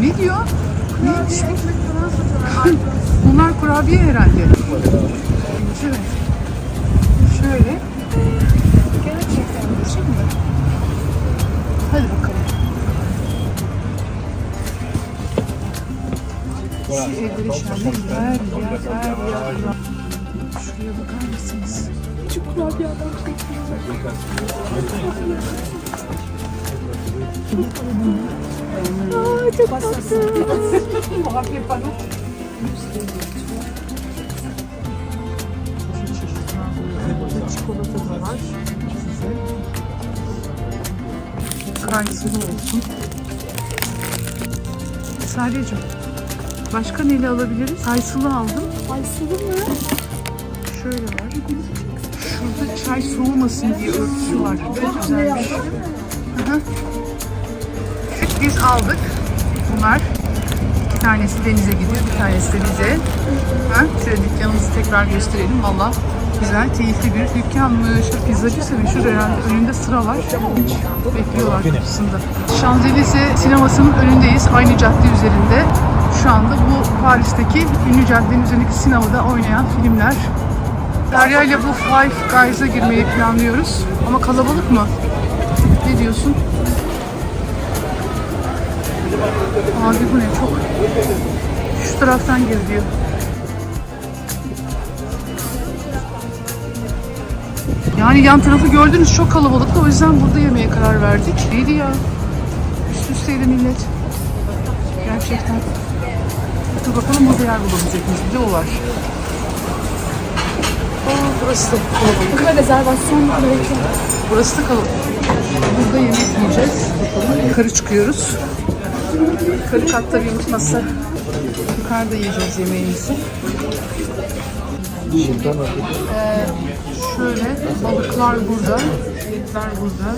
Ne diyor? Neymiş bu? Bunlar kurabiye herhalde. Evet. Şöyle. Gerçekten güzel mi? Hadi bakalım. Yer yer yer yer. Şuraya bakar mısınız? Küçük kurabiye adam Çok tatlı. Çikolata da var. Kayısılı olsun. Sadece. Başka neyle alabiliriz? Kayısılı aldım. Kayısılı mı? Şöyle var. Şurada çay soğumasın diye örtüsü var. Çok güzelmiş. Hı. Biz aldık. Bunlar. Bir tanesi denize gidiyor, bir tanesi de bize. Ha? Şöyle dükkanımızı tekrar gösterelim. Valla güzel, keyifli bir dükkanmış. Pizzacı seviyor. Şurada herhalde önünde sıra var. Bekliyorlar kapısında. Şanzelize sinemasının önündeyiz. Aynı cadde üzerinde. Şu anda bu Paris'teki ünlü caddenin üzerindeki sinemada oynayan filmler. Derya ile bu Five Guys'a girmeyi planlıyoruz. Ama kalabalık mı? Ne diyorsun? Abi bu ne çok. Şu taraftan gir diyor. Yani yan tarafı gördünüz çok kalabalıktı. O yüzden burada yemeye karar verdik. Neydi ya? Üst üsteydi millet. Gerçekten. Dur bakalım burada yer bulabilecek miyiz? Bir de o var. Aa, burası da kalabalık. Burada rezervasyon gerekiyor. Burası da kalabalık. Burada yemek yiyeceğiz. Bakalım. Yukarı çıkıyoruz. Yukarı katta bir masa. Yukarıda yiyeceğiz yemeğimizi. Ee, şöyle balıklar burada. Etler burada.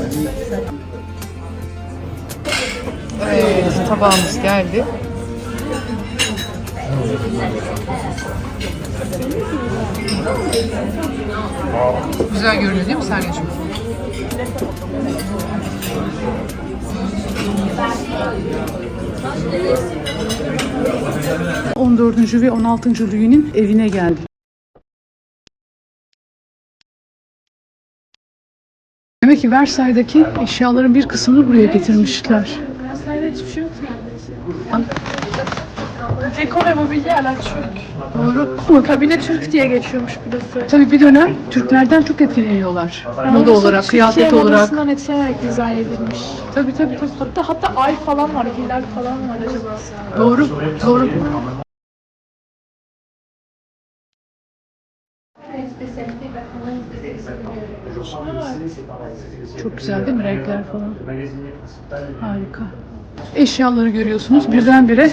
Evet, tabağımız geldi. Güzel görünüyor değil mi Sergeciğim? 14. ve 16. Louis'nin evine geldik. Demek ki Versailles'daki eşyaların bir kısmını buraya getirmişler. Versailles'de hiçbir şey yok neredeyse. Dekor ve mobilyalar Türk. Doğru. Kabine Türk diye geçiyormuş burası. Tabii bir dönem Türklerden çok etkileniyorlar. Moda olarak, kıyafet olarak. modasından etkilenerek dizayn edilmiş. Tabii tabii tabii. Hatta hatta ay falan var, hilal falan var acaba. Doğru, doğru. Çok güzel değil mi renkler falan? Harika. Eşyaları görüyorsunuz. Birdenbire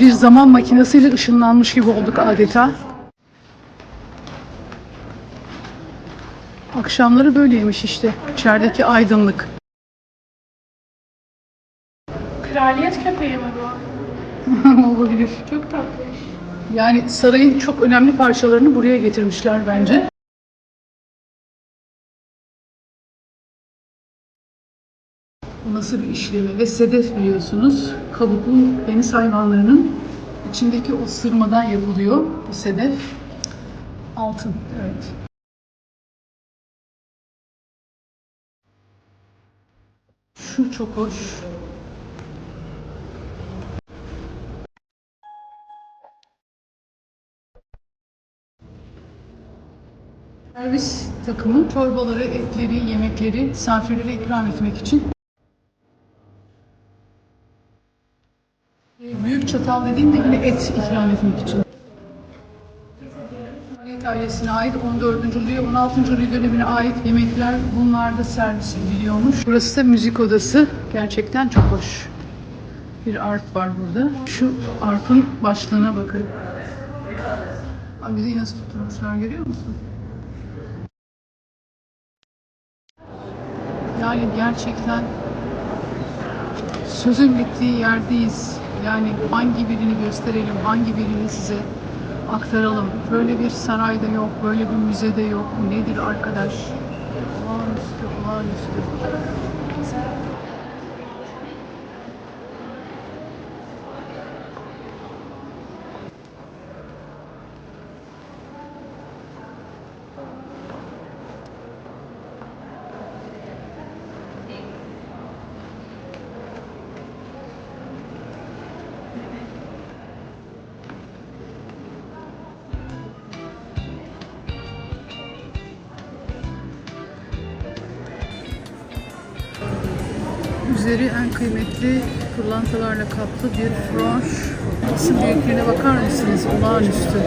bir zaman makinesiyle ışınlanmış gibi olduk adeta. Akşamları böyleymiş işte. İçerideki aydınlık. Kraliyet köpeği mi bu? Olabilir. Çok tatlı. Yani sarayın çok önemli parçalarını buraya getirmişler bence. Nasıl bir işleme ve sedef biliyorsunuz. Kabuklu deniz hayvanlarının içindeki o sırmadan yapılıyor bu sedef. Altın, evet. Şu çok hoş. Servis takımı çorbaları, etleri, yemekleri misafirlere ikram etmek için. Büyük çatal dediğimde yine et ikram etmek için. Kraliyet ailesine ait 14. Louis, 16. Louis dönemine ait yemekler bunlarda servis ediliyormuş. Burası da müzik odası. Gerçekten çok hoş. Bir arp var burada. Şu arpın başlığına bakın. Abi bizi nasıl tutturmuşlar görüyor musun? Yani gerçekten sözün bittiği yerdeyiz. Yani hangi birini gösterelim, hangi birini size aktaralım. Böyle bir sarayda yok, böyle bir müzede yok. Nedir arkadaş? Olağanüstü, olağanüstü. Üzeri en kıymetli pırlantalarla kaplı bir broş. Nasıl büyüklüğüne bakar mısınız? Olağanüstü.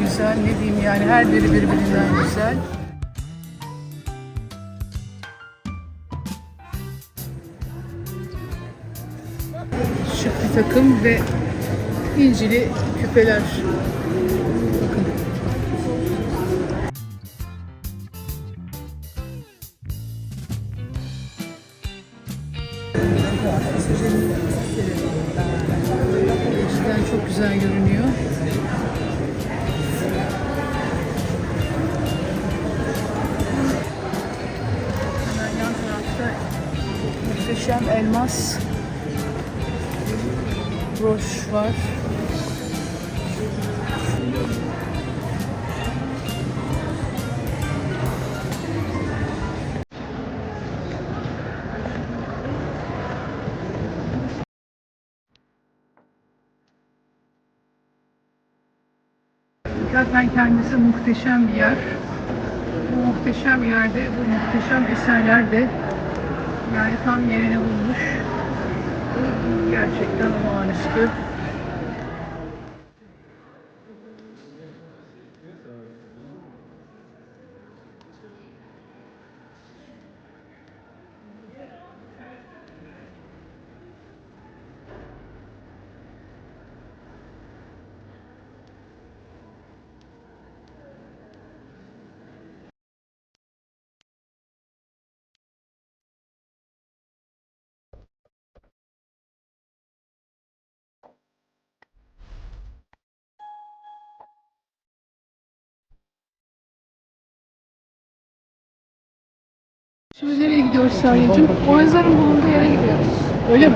Güzel. Ne diyeyim yani her biri birbirinden güzel. Şık bir takım ve incili küpeler. Bakın. Gerçekten çok güzel görünüyor. Muhteşem elmas broş var. Zaten kendisi muhteşem bir yer. Bu muhteşem yerde bu muhteşem eserler de yani tam yerini bulmuş. Gerçekten olağanüstü. Şimdi nereye gidiyoruz Sarya'cığım? Boğazların bulunduğu yere gidiyoruz. Öyle mi?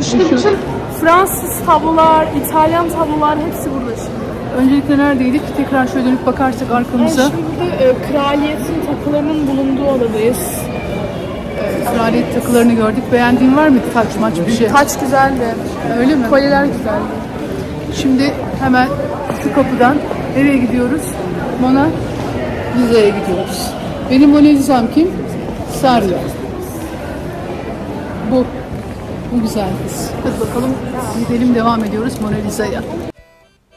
İşte bütün Fransız tablolar, İtalyan tablolar hepsi burada şimdi. Öncelikle neredeydik? Tekrar şöyle dönüp bakarsak Yani arkamıza. şimdi burada e, kraliyetin takılarının bulunduğu odadayız. Kraliyet takılarını gördük. Beğendiğin var mı taç maç bir şey? Taç güzeldi. Öyle mi? Kolyeler güzeldi. Şimdi hemen şu kapıdan nereye gidiyoruz? Mona Lisa'ya gidiyoruz. Benim Mona Lisa'm kim? Sarya. Bu. Bu güzel kız. Hadi bakalım gidelim devam ediyoruz Mona Lisa'ya.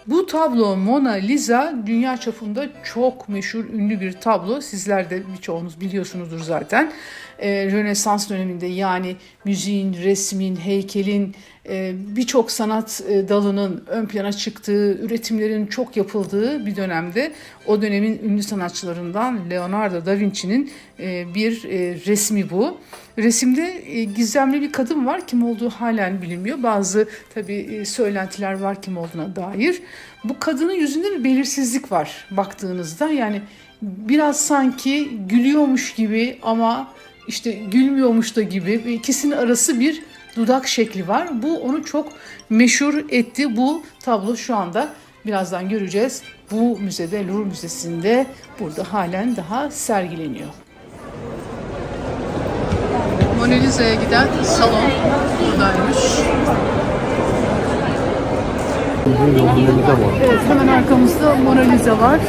Bu tablo Mona Lisa dünya çapında çok meşhur, ünlü bir tablo. Sizler de birçoğunuz biliyorsunuzdur zaten. Ee, Rönesans döneminde yani müziğin, resmin, heykelin, birçok sanat e, dalının ön plana çıktığı, üretimlerin çok yapıldığı bir dönemde o dönemin ünlü sanatçılarından Leonardo da Vinci'nin e, bir e, resmi bu. Resimde gizemli bir kadın var. Kim olduğu halen bilinmiyor. Bazı tabii söylentiler var kim olduğuna dair. Bu kadının yüzünde bir belirsizlik var baktığınızda. Yani biraz sanki gülüyormuş gibi ama işte gülmüyormuş da gibi ikisinin arası bir dudak şekli var. Bu onu çok meşhur etti. Bu tablo şu anda birazdan göreceğiz. Bu müzede, Louvre Müzesi'nde burada halen daha sergileniyor. Mona Lisa'ya giden salon buradaymış. Hemen arkamızda Mona Lisa var.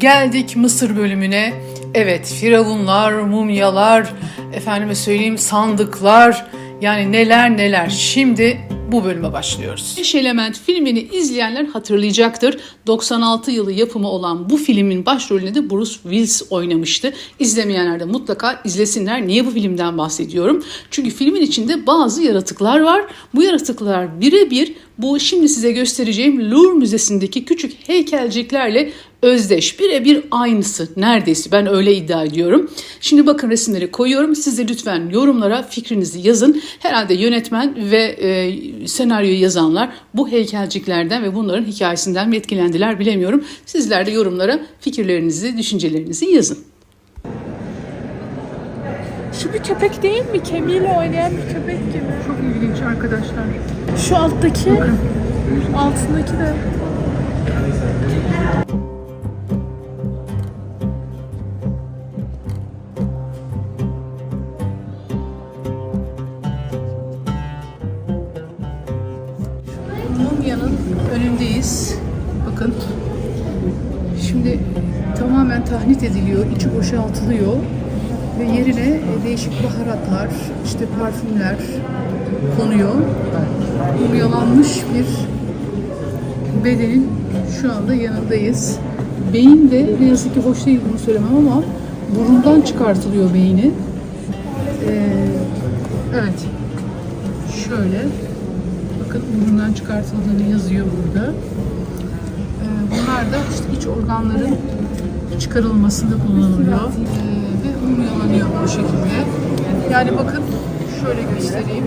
Geldik Mısır bölümüne. Evet, firavunlar, mumyalar, efendime söyleyeyim sandıklar, yani neler neler. Şimdi bu bölüme başlıyoruz. Beş Element filmini izleyenler hatırlayacaktır. 96 yılı yapımı olan bu filmin başrolünde de Bruce Willis oynamıştı. İzlemeyenler de mutlaka izlesinler. Niye bu filmden bahsediyorum? Çünkü filmin içinde bazı yaratıklar var. Bu yaratıklar birebir bu şimdi size göstereceğim Louvre Müzesi'ndeki küçük heykelciklerle özdeş, birebir aynısı neredeyse ben öyle iddia ediyorum. Şimdi bakın resimleri koyuyorum. Siz de lütfen yorumlara fikrinizi yazın. Herhalde yönetmen ve e, senaryoyu yazanlar bu heykelciklerden ve bunların hikayesinden mi etkilendiler bilemiyorum. Sizler de yorumlara fikirlerinizi, düşüncelerinizi yazın. Şu bir köpek değil mi? Kemiğiyle oynayan bir köpek gibi. Çok ilginç arkadaşlar. Şu alttaki, altındaki de. Değişik baharatlar, işte parfümler konuyor. Mumyalanmış bir bedenin şu anda yanındayız. Beyin de ne yazık ki hoş değil bunu söylemem ama burundan çıkartılıyor beyni. Ee, evet. Şöyle. Bakın burundan çıkartıldığını yazıyor burada. Ee, bunlar da işte iç organların çıkarılmasında kullanılıyor. Ee, ve mumyalanıyor bu şekilde. Yani bakın şöyle göstereyim.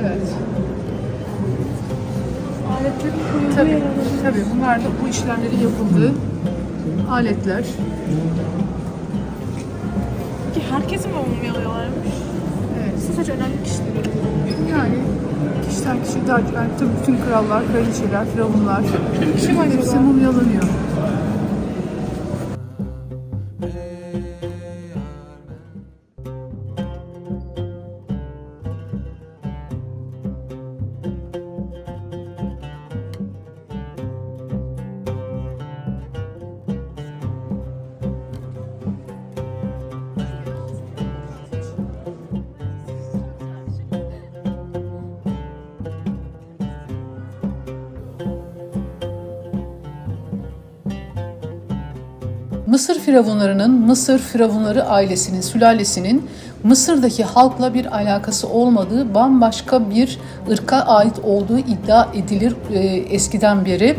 Evet. Tabii, tabii. Bunlar da bu işlemleri yapıldığı aletler. Peki herkesi mi mumyalıyorlarmış? Evet. Sadece önemli kişileri. Yani kişiden kişi daha yani tabii bütün krallar, kraliçeler, firavunlar Kim hepsi acaba? mumyalanıyor. Mısır firavunlarının, Mısır firavunları ailesinin, sülalesinin Mısır'daki halkla bir alakası olmadığı bambaşka bir ırka ait olduğu iddia edilir e, eskiden beri.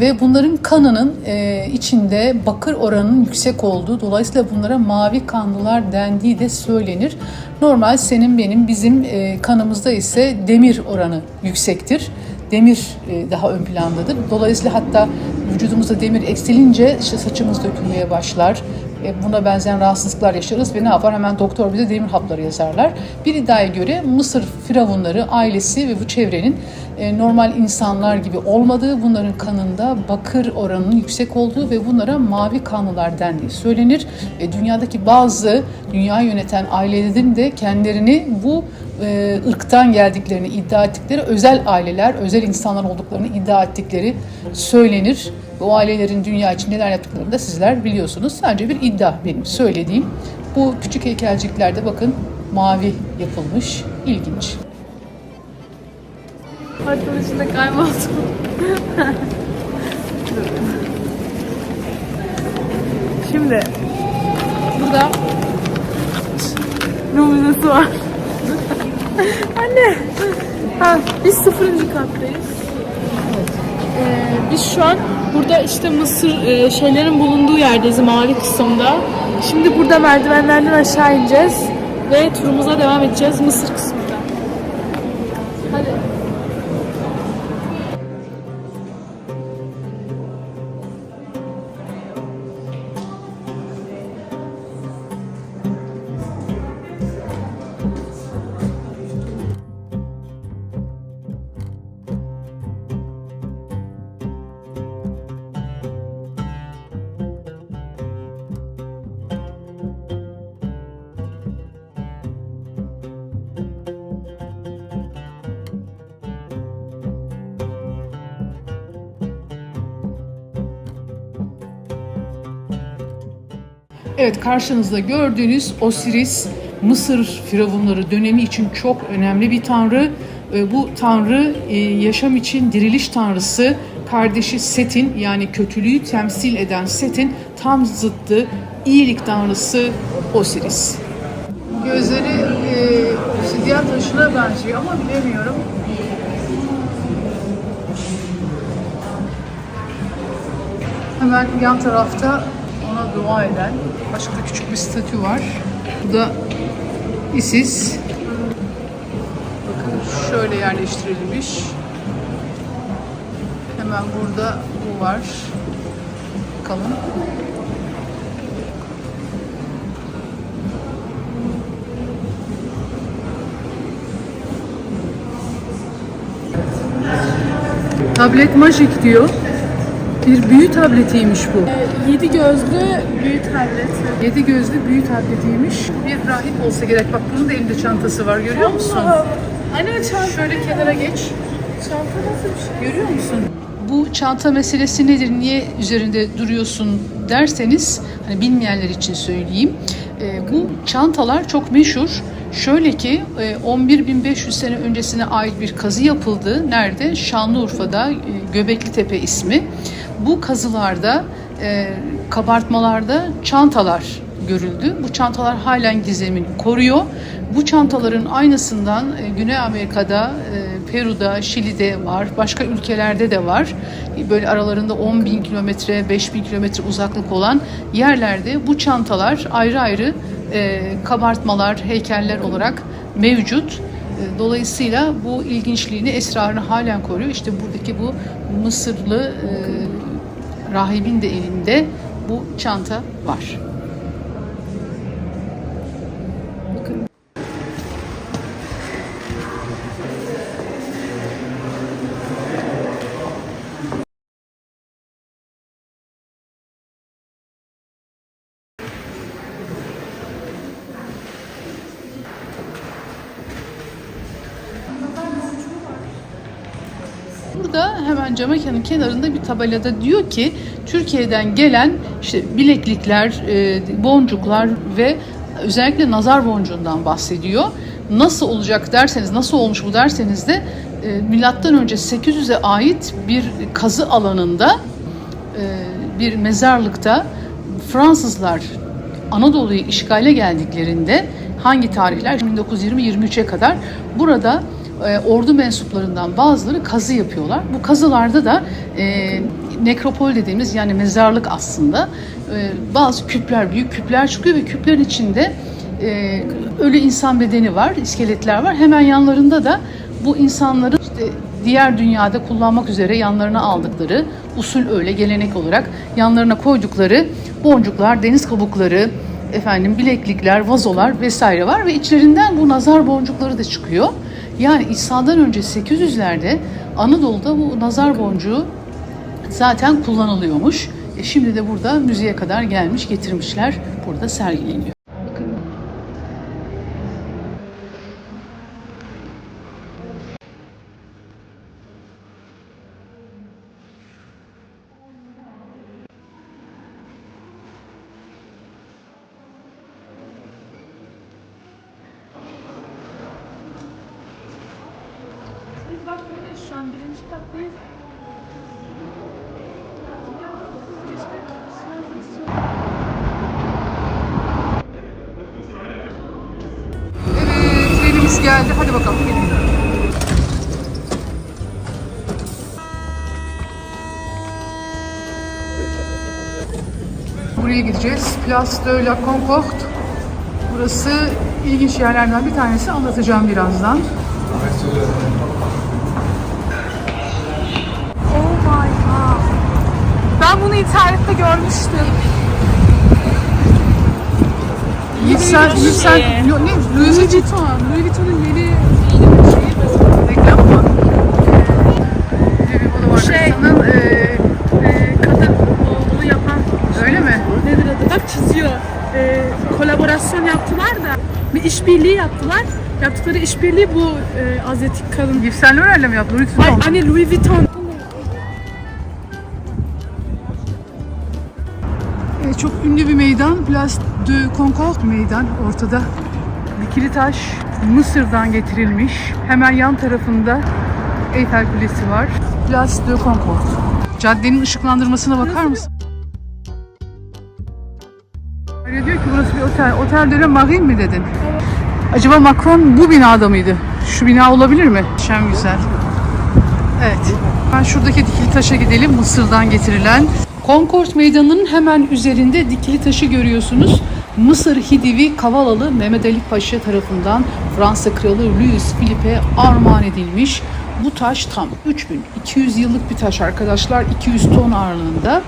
Ve bunların kanının e, içinde bakır oranının yüksek olduğu, dolayısıyla bunlara mavi kanlılar dendiği de söylenir. Normal senin benim bizim e, kanımızda ise demir oranı yüksektir demir e, daha ön plandadır. Dolayısıyla hatta vücudumuzda demir eksilince işte saçımız dökülmeye başlar. E, Buna benzeyen rahatsızlıklar yaşarız ve ne yapar? Hemen doktor bize demir hapları yazarlar. Bir iddiaya göre Mısır firavunları, ailesi ve bu çevrenin e, normal insanlar gibi olmadığı, bunların kanında bakır oranının yüksek olduğu ve bunlara mavi kanlılar dendiği söylenir. Ve dünyadaki bazı dünya yöneten ailelerin de kendilerini bu e, ırktan geldiklerini iddia ettikleri özel aileler, özel insanlar olduklarını iddia ettikleri söylenir. O ailelerin dünya için neler yaptıklarını da sizler biliyorsunuz. Sadece bir iddia benim söylediğim. Bu küçük heykelciklerde bakın mavi yapılmış. İlginç. Haritanın içinde kayboldum. Şimdi burada Rum müzesi var. Anne. Ha, biz sıfırıncı kattayız. Ee, biz şu an burada işte Mısır e, şeylerin bulunduğu yerdeyiz mavi kısımda. Şimdi burada merdivenlerden aşağı ineceğiz ve turumuza devam edeceğiz Mısır kısmında. Hadi. Evet karşınızda gördüğünüz Osiris Mısır firavunları dönemi için çok önemli bir tanrı. E, Bu tanrı e, yaşam için diriliş tanrısı. Kardeşi Set'in yani kötülüğü temsil eden Set'in tam zıttı iyilik tanrısı Osiris. Gözleri e, obsidyen taşına benziyor ama bilemiyorum. Hemen yan tarafta dua eden başka küçük bir statü var. Bu da Isis. Bakın şöyle yerleştirilmiş. Hemen burada bu var. Bakalım. Tablet Magic diyor. Bir büyü tabletiymiş bu. Yedi gözlü büyük tableti. Yedi gözlü büyü tabletiymiş. Bir rahip olsa gerek. Bak bunun da elinde çantası var. Görüyor musun? Anne çanta. Şöyle kenara geç. Çanta nasıl bir şey? Görüyor musun? Bu çanta meselesi nedir? Niye üzerinde duruyorsun derseniz, hani bilmeyenler için söyleyeyim. Ee, bu çantalar çok meşhur. Şöyle ki e, 11.500 sene öncesine ait bir kazı yapıldı. Nerede? Şanlıurfa'da e, Göbekli Tepe ismi. Bu kazılarda, e, kabartmalarda çantalar görüldü. Bu çantalar halen gizemini koruyor. Bu çantaların aynısından e, Güney Amerika'da, e, Peru'da, Şili'de var. Başka ülkelerde de var. E, Böyle aralarında 10 bin kilometre, 5 bin kilometre uzaklık olan yerlerde bu çantalar ayrı ayrı e, kabartmalar, heykeller olarak mevcut. E, Dolayısıyla bu ilginçliğini, esrarını halen koruyor. İşte buradaki bu Mısırlı e, rahibin de elinde bu çanta var. Hemen cam mekanın kenarında bir tabelada diyor ki Türkiye'den gelen işte bileklikler, e, boncuklar ve özellikle nazar boncuğundan bahsediyor. Nasıl olacak derseniz, nasıl olmuş bu derseniz de e, milattan önce 800'e ait bir kazı alanında e, bir mezarlıkta Fransızlar Anadolu'yu işgale geldiklerinde hangi tarihler 1920-23'e kadar burada e, ordu mensuplarından bazıları kazı yapıyorlar. Bu kazılarda da e, nekropol dediğimiz yani mezarlık aslında e, bazı küpler, büyük küpler çıkıyor ve küplerin içinde e, ölü insan bedeni var, iskeletler var. Hemen yanlarında da bu insanların işte diğer dünyada kullanmak üzere yanlarına aldıkları usul öyle gelenek olarak yanlarına koydukları boncuklar, deniz kabukları, efendim bileklikler, vazolar vesaire var ve içlerinden bu nazar boncukları da çıkıyor. Yani İsa'dan önce 800'lerde Anadolu'da bu nazar boncuğu zaten kullanılıyormuş. E şimdi de burada müzeye kadar gelmiş, getirmişler. Burada sergileniyor. Bakın Biz bak şu an birinci kattayız. Evet, trenimiz geldi. Hadi bakalım gelin. Buraya gideceğiz. Place de la Concorde. Burası ilginç yerlerden bir tanesi. Anlatacağım birazdan. Oh my god. Ben bunu internette görmüştüm. Yves Saint, Yves Saint, ne? Louis Vuitton. Louis Vuitton'un yeni reklam mı? Böyle bir moda var. Şey- Sanın, eee, e, kadın onu yapan öyle mi? Bak çiziyor. E, kolaborasyon yaptılar da bir işbirliği yaptılar. Yaptıkları işbirliği bu e, Azyatik kadın. Yves Saint Laurent'le mi yaptı? Louis Ay, Vuitton. anne Louis Vuitton. Ee, çok ünlü bir meydan. Place de Concorde meydan. Ortada dikili taş Mısır'dan getirilmiş. Hemen yan tarafında Eyfel Kulesi var. Place de Concorde. Caddenin ışıklandırmasına bakar mısın? Otel. Otel de la Marine mi dedin? Acaba Macron bu binada mıydı? Şu bina olabilir mi? Şen güzel. Evet. Ben şuradaki dikili taşa gidelim. Mısır'dan getirilen. Concourse Meydanı'nın hemen üzerinde dikili taşı görüyorsunuz. Mısır Hidivi Kavalalı Mehmet Ali Paşa tarafından Fransa Kralı Louis Philippe'e armağan edilmiş. Bu taş tam 3200 yıllık bir taş arkadaşlar. 200 ton ağırlığında.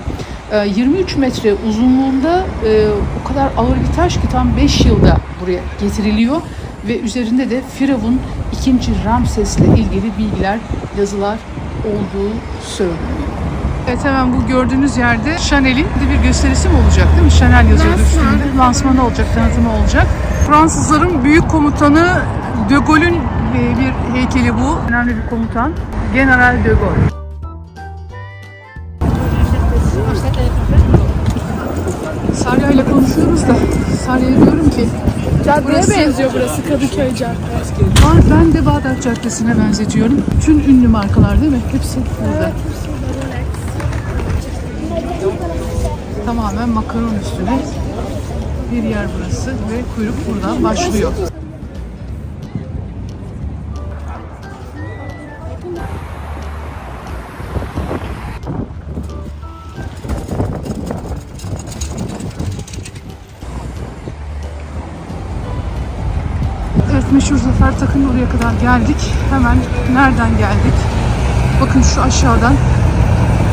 Ee, 23 metre uzunluğunda e, o kadar ağır bir taş ki tam 5 yılda buraya getiriliyor ve üzerinde de Firavun 2. Ramses'le ilgili bilgiler, yazılar olduğu söyleniyor. Evet hemen bu gördüğünüz yerde Chanel'in bir gösterisi mi olacak değil mi? Chanel yazıyordu üstünde. Lansmanı olacak, tanıtımı olacak. Fransızların büyük komutanı De Gaulle'ün e, bir heykeli bu. Önemli bir komutan. General De Gaulle. Burası- benziyor burası Kadıköy Caddesi. Var, ben de Bağdat Caddesi'ne benzetiyorum. Bütün ünlü markalar değil mi? Hepsi burada. Tamamen makaron üstüne bir yer burası ve kuyruk buradan başlıyor. Meşhur Zafer Takı'nın oraya kadar geldik. Hemen nereden geldik? Bakın şu aşağıdan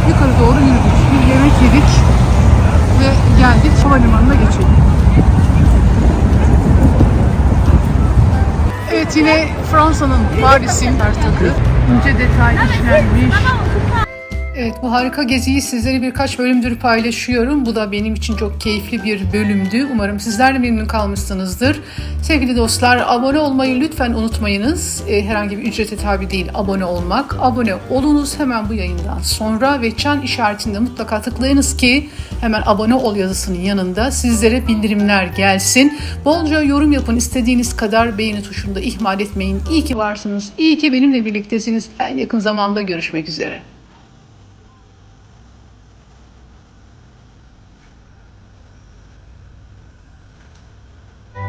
yukarı doğru yürüdük. Bir yemek yedik ve geldik havalimanına geçelim. Evet yine Fransa'nın Paris'in Zafer Takı. İnce detay işlenmiş. Evet bu harika geziyi sizlere birkaç bölümdür paylaşıyorum. Bu da benim için çok keyifli bir bölümdü. Umarım sizler de memnun kalmışsınızdır. Sevgili dostlar abone olmayı lütfen unutmayınız. Ee, herhangi bir ücrete tabi değil abone olmak. Abone olunuz hemen bu yayından sonra ve çan işaretinde mutlaka tıklayınız ki hemen abone ol yazısının yanında sizlere bildirimler gelsin. Bolca yorum yapın istediğiniz kadar beğeni tuşunu da ihmal etmeyin. İyi ki varsınız. İyi ki benimle birliktesiniz. En yakın zamanda görüşmek üzere.